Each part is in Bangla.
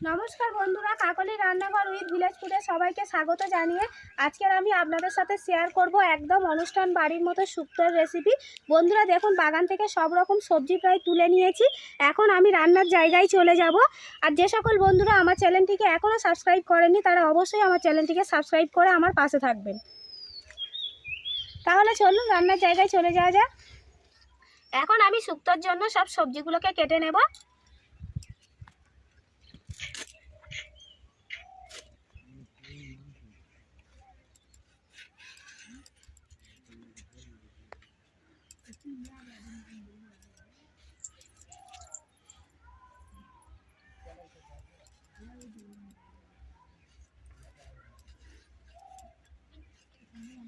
নমস্কার বন্ধুরা, কাকলি রান্নাঘর উইথ ভিলেজ ফুডে সবাইকে স্বাগত জানিয়ে আজকের আমি আপনাদের সাথে শেয়ার করব একদম অনুষ্ঠান বাড়ির মতো শুক্তোর রেসিপি বন্ধুরা, দেখুন, বাগান থেকে সব রকম সবজি প্রায় তুলে নিয়েছি। এখন আমি রান্নার জায়গায় চলে যাব। আর যে সকল বন্ধুরা আমার চ্যানেলটিকে এখনও সাবস্ক্রাইব করেনি, তারা অবশ্যই আমার চ্যানেলটিকে সাবস্ক্রাইব করে আমার পাশে থাকবেন। তাহলে চলুন, রান্নার জায়গায় চলে যাওয়া যাক। এখন আমি শুক্তোর জন্য সব সবজিগুলোকে কেটে নেব।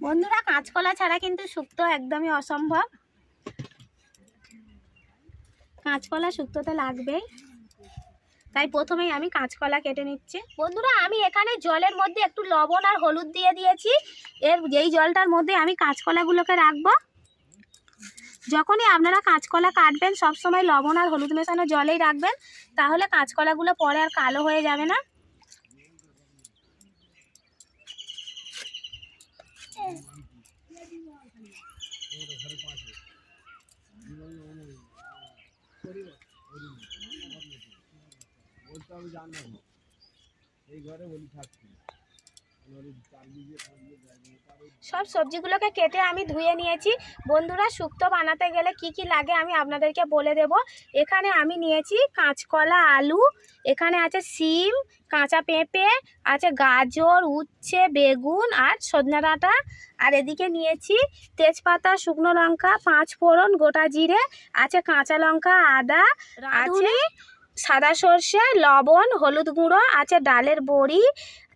বন্ধুরা, কাঁচকলা ছাড়া কিন্তু শুক্তো একদমই অসম্ভব। কাঁচকলা শুক্তোতে লাগবেই। তাই প্রথমেই আমি কাঁচকলা কেটে নিচ্ছি। বন্ধুরা, আমি এখানে জলের মধ্যে একটু লবণ আর হলুদ দিয়ে দিয়েছি। এর যেই জলটার মধ্যে আমি কাঁচকলাগুলোকে রাখব, যখনই আপনারা কাঁচকলা কাটবেন, সবসময় লবণ আর হলুদ মেশানো জলেই রাখবেন। তাহলে কাঁচকলাগুলো পরে আর কালো হয়ে যাবে না। বলতে আমি জানলাম না। এই ঘরে বলি থাকছি সব সবজিগুলোকে কেটে আমি ধুয়ে নিয়েছি। বন্ধুরা শুক্তো বানাতে গেলে কি কি লাগে আমি আপনাদেরকে বলে দেব। এখানে আমি নিয়েছি কাঁচকলা আলু এখানে আছে সিম কাঁচা পেঁপে আছে গাজর উচ্ছে বেগুন আর সজনা ডাঁটা। আর এদিকে নিয়েছি তেজপাতা শুকনো লঙ্কা পাঁচ ফোড়ন গোটা জিরে আছে কাঁচা লঙ্কা আদা আছে সাদা সর্ষে লবণ হলুদ গুঁড়ো আছে ডালের বড়ি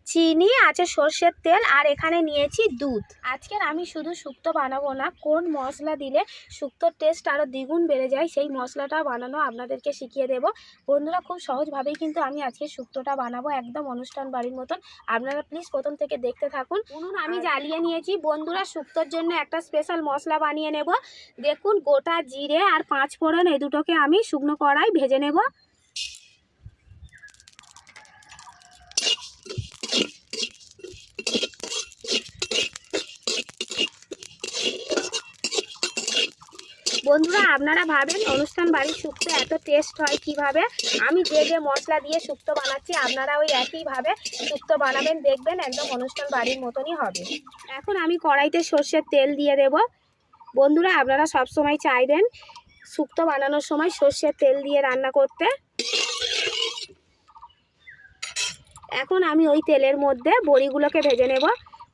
চিনি আছে সর্ষের তেল আর এখানে নিয়েছি দুধ। আজকের আমি শুধু শুক্তো বানাবো না কোন মশলা দিলে শুক্তোর টেস্ট আরও দ্বিগুণ বেড়ে যায় সেই মশলাটা বানানো আপনাদেরকে শিখিয়ে দেব। বন্ধুরা খুব সহজভাবেই কিন্তু আমি আজকে শুক্তোটা বানাবো একদম অনুষ্ঠান বাড়ির মতন। আপনারা প্লিজ প্রথম থেকে দেখতে থাকুন। উনুন আমি জ্বালিয়ে নিয়েছি। বন্ধুরা শুক্তোর জন্য একটা স্পেশাল মশলা বানিয়ে নেব। দেখুন গোটা জিরে আর পাঁচ ফোড়ন এই দুটোকে আমি শুকনো কড়াই ভেজে নেব। বন্ধুরা, আপনারা ভাবেন অনুষ্ঠান বাড়ির শুক্তো এত টেস্ট হয় কীভাবে? আমি যে যে মশলা দিয়ে শুক্তো বানাচ্ছি, আপনারা ওই একইভাবে শুক্তো বানাবেন, দেখবেন একদম অনুষ্ঠান বাড়ির মতনই হবে। এখন আমি কড়াইতে সর্ষের তেল দিয়ে দেব। বন্ধুরা, আপনারা সব সময় চাইবেন শুক্তো বানানোর সময় সর্ষের তেল দিয়ে রান্না করতে। এখন আমি ওই তেলের মধ্যে বড়িগুলোকে ভেজে নেব।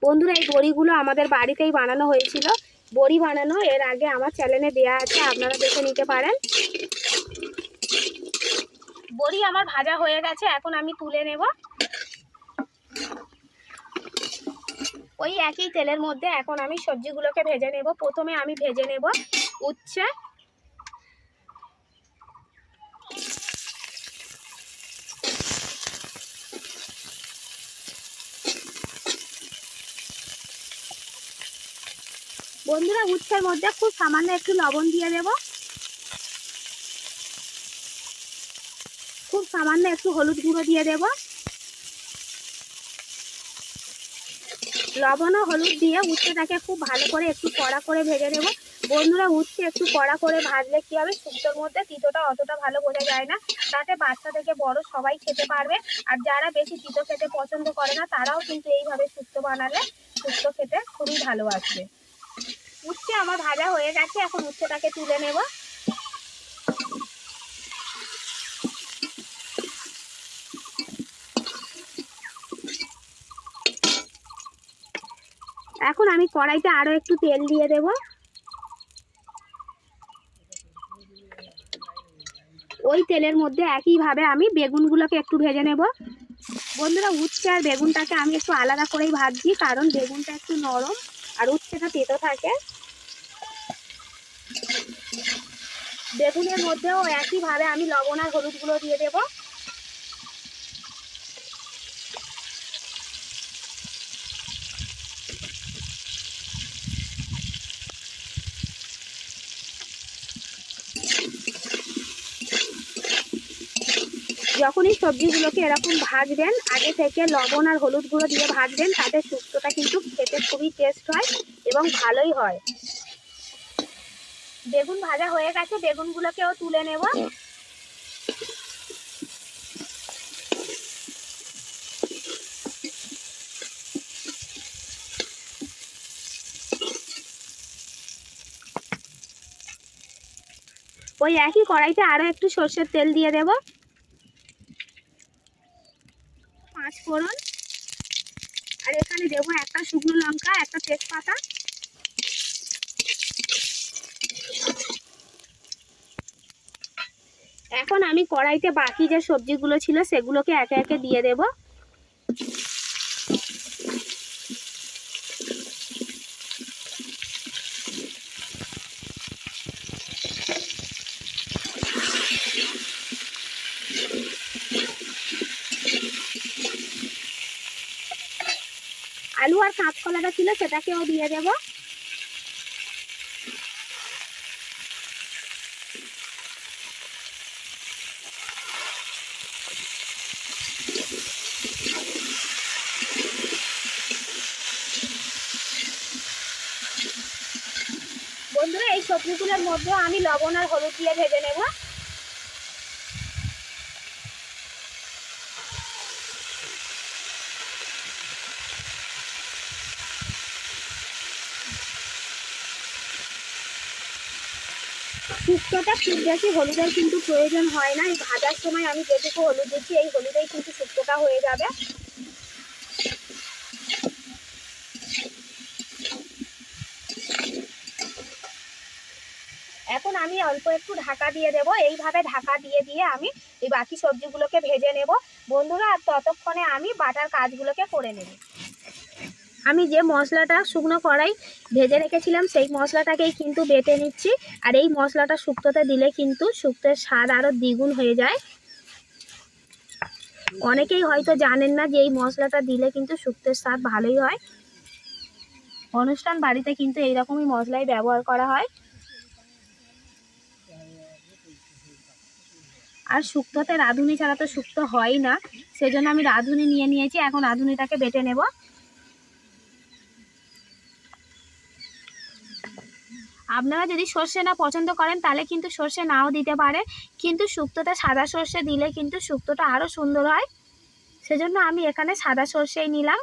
বন্ধুরা, এই বড়িগুলো আমাদের বাড়িতেই বানানো হয়েছিল। বড়ি বানানো, এর আগে আমার চ্যানেলে দেওয়া আছে, আপনারা দেখে নিতে পারেন। বড়ি আমার ভাজা হয়ে গেছে, এখন আমি তুলে নেব। ওই একই তেলের মধ্যে এখন আমি সবজিগুলোকে ভেজে নেব। প্রথমে আমি ভেজে নেব উচ্ছে বন্ধুরা, উচ্ছের মধ্যে খুব সামান্য একটু লবণ দিয়ে দেব। খুব সামান্য একটু হলুদ গুঁড়ো দিয়ে দেব। লবণ ও হলুদ দিয়ে উচ্ছেটাকে খুব ভালো করে একটু কড়া করে ভেজে নেব। বন্ধুরা, উচ্ছে একটু কড়া করে ভাজলে কি হবে? শুক্তোর মধ্যে তিতোটা অতটা ভালো বোঝা যায় না। তাতে বাচ্চা থেকে বড় সবাই খেতে পারবে। আর যারা বেশি তিতো খেতে পছন্দ করে না, তারাও কিন্তু এইভাবে শুক্তো বানালে শুক্তো খেতে খুবই ভালোবাসবে উচ্ছে আমার ভাজা হয়ে গেছে, এখন উচ্ছেটাকে তুলে নেব। এখন আমি কড়াইতে আরও একটু তেল দিয়ে দেব। ওই তেলের মধ্যে একইভাবে আমি বেগুনগুলোকে একটু ভেজে নেব। বন্ধুরা, উচ্ছে আর বেগুনটাকে আমি একটু আলাদা করেই ভাজছি, কারণ বেগুনটা একটু নরম আর উচ্ছেটা তেতো থাকে। বেগুনের মধ্যেও একইভাবে আমি লবণ আর হলুদ গুঁড়ো দিয়ে দেব। যখনই সবজিগুলোকে এরকম ভাজবেন, আগে থেকে লবণ আর হলুদ গুঁড়ো দিয়ে ভাজবেন, তাতে শুক্তোটা কিন্তু খেতে খুবই টেস্ট হয় এবং ভালোই হয়। বেগুন ভাজা হয়ে গেছে, বেগুনগুলোকেও তুলে নেব। ওই একই কড়াইতে আরও একটু সর্ষের তেল দিয়ে দেব। পাঁচ ফোড়ন। আর এখানে দেবো একটা শুকনো লঙ্কা, একটা তেজপাতা। এখন আমি কড়াইতে বাকি যে সবজিগুলো ছিল সেগুলোকে একে একে দিয়ে দেব। আলু আর কাঁচকলাটা ছিল সেটাকেও দিয়ে দেব বন্ধুরা এই সবজিগুলোর মধ্যে আমি লবণ আর হলুদ দিয়ে ভেজে নেব। শুক্তোটা খুব বেশি হলুদের কিন্তু প্রয়োজন হয় না। এই ভাজার সময় আমি যেটুকু হলুদ দিচ্ছি, এই হলুদেই কিন্তু শুক্তোটা হয়ে যাবে এখন আমি অল্প একটু ঢাকা দিয়ে দেব। এইভাবে ঢাকা দিয়ে দিয়ে আমি এই বাকি সবজিগুলোকে ভেজে নেব। বন্ধুরা, আর ততক্ষণে আমি বাটার কাজগুলোকে করে নেব। আমি যে মশলাটা শুকনো কড়াই ভেজে রেখেছিলাম, সেই মশলাটাকেই কিন্তু বেটে নিচ্ছি। আর এই মশলাটা শুক্তোতে দিলে কিন্তু শুক্তোর স্বাদ আরও দ্বিগুণ হয়ে যায়। অনেকেই হয়তো জানেন না যে এই মশলাটা দিলে কিন্তু শুক্তোর স্বাদ ভালোই হয়। অনুষ্ঠান বাড়িতে কিন্তু এইরকমই মশলাই ব্যবহার করা হয়। আর শুক্তোতে রাঁধুনি ছাড়া তো শুক্তো হয় না। সেজন্য আমি রাঁধুনি নিয়ে নিয়েছি, এখন রাঁধুনিটাকে বেটে নেব। আপনারা যদি সর্ষে না পছন্দ করেন, তাহলে কিন্তু সর্ষে নাও দিতে পারেন কিন্তু শুক্তোতে সাদা সর্ষে দিলে কিন্তু শুক্তোটা আরও সুন্দর হয়। সেজন্য আমি এখানে সাদা সর্ষেই নিলাম।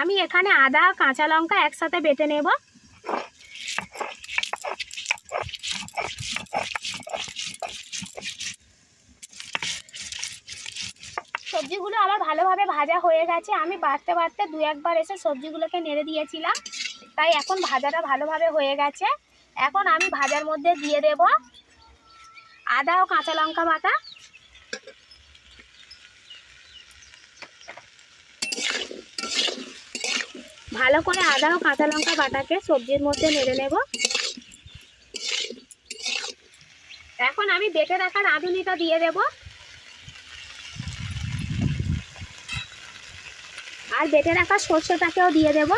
আমি এখানে আদা, কাঁচা লঙ্কা একসাথে বেটে নেব। সবজিগুলো আমার ভালোভাবে ভাজা হয়ে গেছে। আমি বাড়তে বাড়তে দু একবার এসে সবজিগুলোকে নেড়ে দিয়েছিলাম। তাই এখন ভাজাটা ভালোভাবে হয়ে গেছে। এখন আমি ভাজার মধ্যে দিয়ে দেব আদা ও কাঁচা লঙ্কা বাটা। ভালো করে আদা ও কাঁচা লঙ্কা বাটাকে সবজির মধ্যে নেড়ে নেব। এখন আমি বেটে রাখা রাঁধুনিটা দিয়ে দেব। আর বেটে রাখা সর্ষেটাকেও দিয়ে দেব।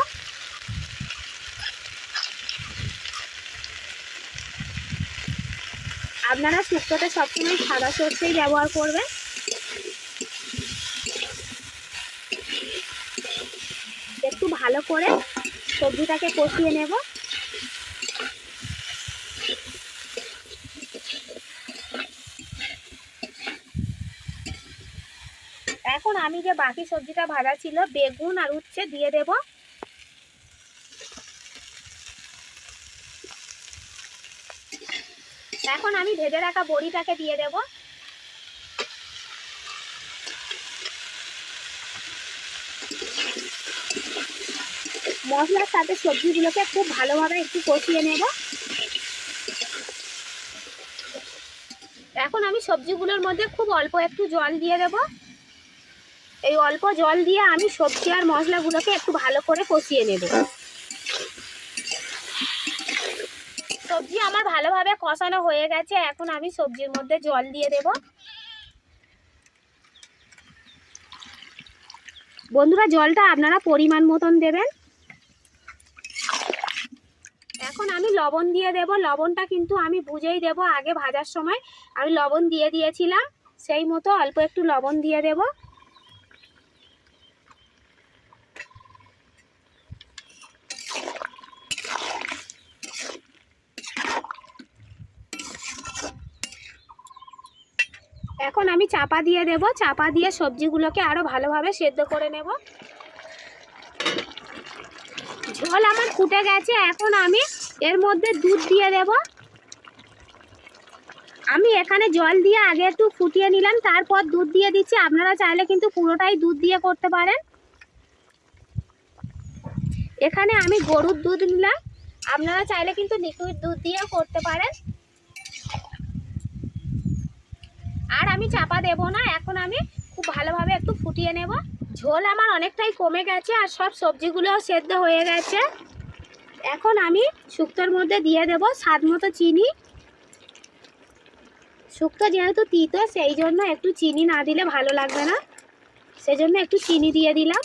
আপনারা শুক্তোতে সবসময় সাদা সর্ষেই ব্যবহার করবেন একটু ভালো করে সবজিটাকে কষিয়ে নেব। এখন আমি যে বাকি সবজিটা ভাজা ছিল, বেগুন আর উচ্ছে দিয়ে দেব। এখন আমি ভেজে রাখা বড়িটাকে দিয়ে দেব। মশলার সাথে সবজিগুলোকে খুব ভালোভাবে একটু কষিয়ে নেব। এখন আমি সবজিগুলোর মধ্যে খুব অল্প একটু জল দিয়ে দেব। এই অল্প জল দিয়ে আমি সবজি আর মশলাগুলোকে একটু ভালো করে কষিয়ে নেব। সবজি আমার ভালোভাবে কষানো হয়ে গেছে, এখন আমি সবজির মধ্যে জল দিয়ে দেব। বন্ধুরা, জলটা আপনারা পরিমাণ মতন দেবেন। লবণ দিয়ে দেব। লবণটা কিন্তু আমি বুঝেই দেব আগে ভাজার সময়। আমি লবণ দিয়ে দিয়েছিলাম, সেই মতো অল্প একটু লবণ দিয়ে দেব। এখন আমি চাপা দিয়ে দেব। চাপা দিয়ে সবজিগুলোকে আরও ভালোভাবে সেদ্ধ করে নেব। ঝোল আমার ফুটে গেছে, এখন আমি এর মধ্যে দুধ দিয়ে দেব। আমি এখানে জল দিয়ে আগে একটু ফুটিয়ে নিলাম, তারপর দুধ দিয়ে দিচ্ছি। আপনারা চাইলে কিন্তু পুরোটাই দুধ দিয়ে করতে পারেন। এখানে আমি গরুর দুধ নিলাম। আপনারা চাইলে কিন্তু লিকুইড দুধ দিয়েও করতে পারেন। আর আমি চাপা দেব না, এখন আমি খুব ভালোভাবে একটু ফুটিয়ে নেব। ঝোল আমার অনেকটাই কমে গেছে, আর সব সবজিগুলোও সেদ্ধ হয়ে গেছে। এখন আমি শুক্তোর মধ্যে দিয়ে দেব স্বাদ মতো চিনি। শুক্তো যেহেতু তিতো, সেই জন্য একটু চিনি না দিলে ভালো লাগবে না। সেই জন্য একটু চিনি দিয়ে দিলাম।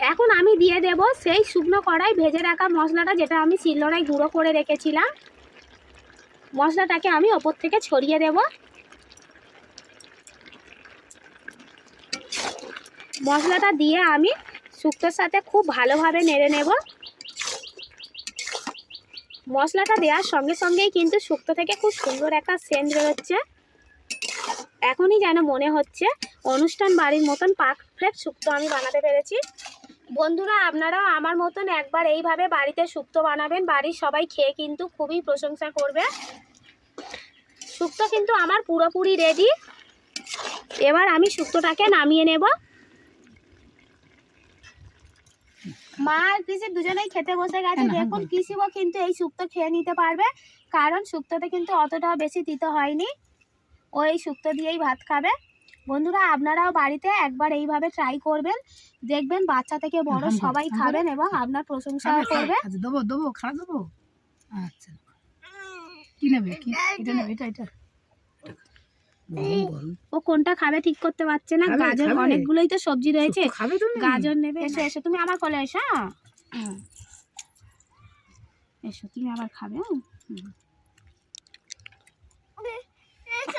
এখন আমি দিয়ে দেব সেই শুকনো কড়াই ভেজে রাখা মশলাটা যেটা আমি শিলনোড়ায় গুঁড়ো করে রেখেছিলাম। মশলাটাকে আমি ওপর থেকে ছড়িয়ে দেবো। মশলাটা দিয়ে আমি শুক্তোর সাথে খুব ভালোভাবে নেড়ে নেব। মশলাটা দেওয়ার সঙ্গে সঙ্গেই কিন্তু শুক্তো থেকে খুব সুন্দর একটা সেন্ট বেরোচ্ছে। এখনই যেন মনে হচ্ছে অনুষ্ঠান বাড়ির মতন পারফেক্ট শুক্তো আমি বানাতে পেরেছি। বন্ধুরা, আপনারাও আমার মতন একবার এইভাবে বাড়িতে শুক্তো বানাবেন, বাড়ির সবাই খেয়ে কিন্তু খুবই প্রশংসা করবে। শুক্তো কিন্তু আমার পুরোপুরি রেডি এবার আমি শুক্তোটাকে নামিয়ে নেব। মা আর পিসি দুজনেই খেতে বসে গেছে। দেখুন। পিসিও কিন্তু এই শুক্তো খেয়ে নিতে পারবে। কারণ শুক্তোতে কিন্তু অতটাও বেশি দিতে হয়নি। ও এই শুক্তো দিয়েই ভাত খাবে। বন্ধুরা আপনারাও বাড়িতে একবার এইভাবে ট্রাই করবেন। দেখবেন বাচ্চা থেকে বড় সবাই খাবেন এবং আপনার প্রশংসা। করবে। আচ্ছা দেবো দেবো খাওয়া দেবো। আচ্ছা কি নেবে? কি? এটা নেবে এটা এটা। ও কোনটা খাবে ঠিক করতে পারছে না? গাজর অনেকগুলোই তো সবজি রয়েছে। খাবে তুমি গাজর নেবে। এসো এসো তুমি আমার কোলে এসো হ্যাঁ? এসো তুমি আবার খাবে হ্যাঁ?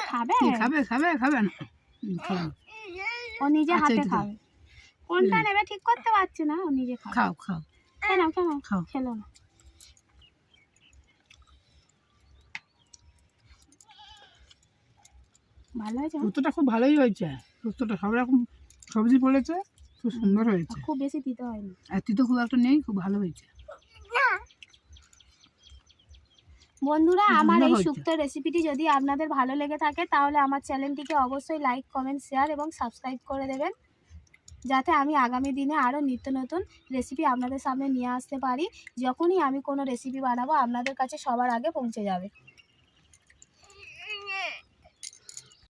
খাবে? খাবে খাবে খাবে না। খাও। ও নিজে আচ্ছা, হাতে খাবে। কোনটা নেবে ঠিক করতে পারছে না ও নিজে খাও খাও। কেন কেন খাও। খেলো না। ভালো হয়েছে হ্যাঁ? খুব ভালোই হয়েছে। শুক্তোটা সব রকম সবজি পড়েছে খুব সুন্দর হয়েছে। খুব বেশি দিতে হয়নি। আর তুই তো খুব একটা নেই খুব ভালো হয়েছে। বন্ধুরা আমার এই। শুক্তো রেসিপিটি যদি আপনাদের ভালো লেগে থাকে তাহলে আমার চ্যানেলটিকে অবশ্যই লাইক কমেন্ট শেয়ার এবং সাবস্ক্রাইব করে দেবেন। যাতে আমি আগামী দিনে আরও নিত্য নতুন রেসিপি আপনাদের সামনে নিয়ে আসতে পারি। যখনই আমি কোনো রেসিপি বানাবো আপনাদের কাছে সবার আগে পৌঁছে যাবে।